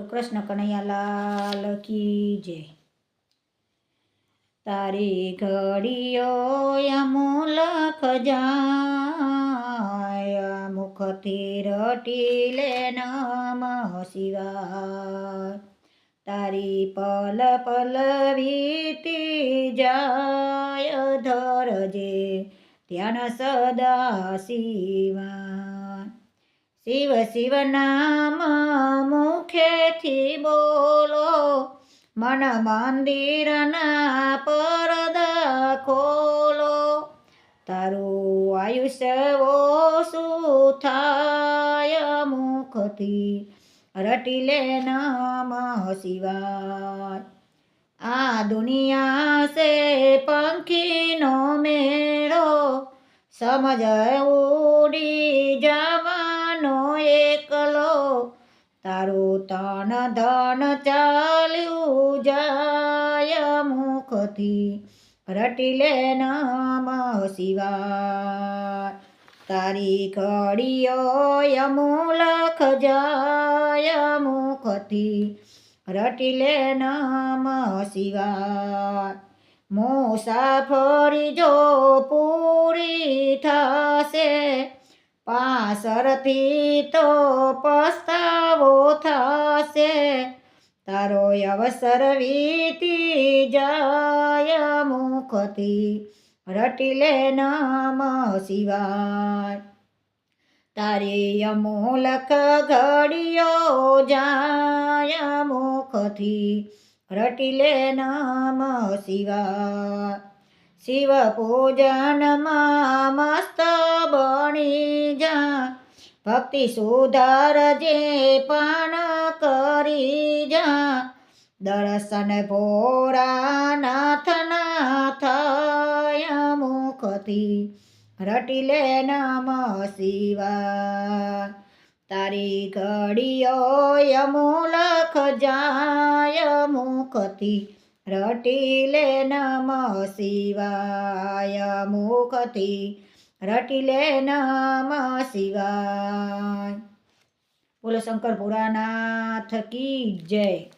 બોલો કૃષ્ણ કનૈયાલાલ કી જય. તારી ઘડીઓ અમૂલ જાય મુખથી રટી લે નમ શિવાય. તારી પલ પલ વીતી જાય ધરજે, ધ્યાન સદા શિવા શિવ શિવ નામ મન મંદિરના પરદા ખોલો. તારું આયુષ્ય ઓછું થાય મુખથી. રટી લે નમઃ શિવાય આ દુનિયા સે પંખીનો મેળો. સમજ ઉડી જવાનો એકલો તારું તન ધન ચાલ્યું જાય મુખથી. રટી લે નમઃ શિવાય. તારી ઘડીઓ અમૂલખ જાય મુખથી. રટી લે નમઃ શિવાય. મુસાફરી જો પૂરી થશે. પાસરથી તો પસ્તાવો થશે. તારો અવસર વીતી જાય મુખથી, રટી નામ શિવાય તારી અમૂલક ઘડીઓ જાય મુખથી રટીલે નમઃ શિવાય શિવ પૂજનમાં મસ્ત બની જા ભક્તિ સુધારજે પણ કરી જા દર્શન ભોળાનાથના થાય મુખથી રટી લે નમઃ શિવા. તારી ઘડીઓ અમૂલખ જાય મુખથી રટી નમ શિવાય મુખથી. રટીલે નમઃ શિવાય. બોલો શંકર ભોળાનાથ કી જય.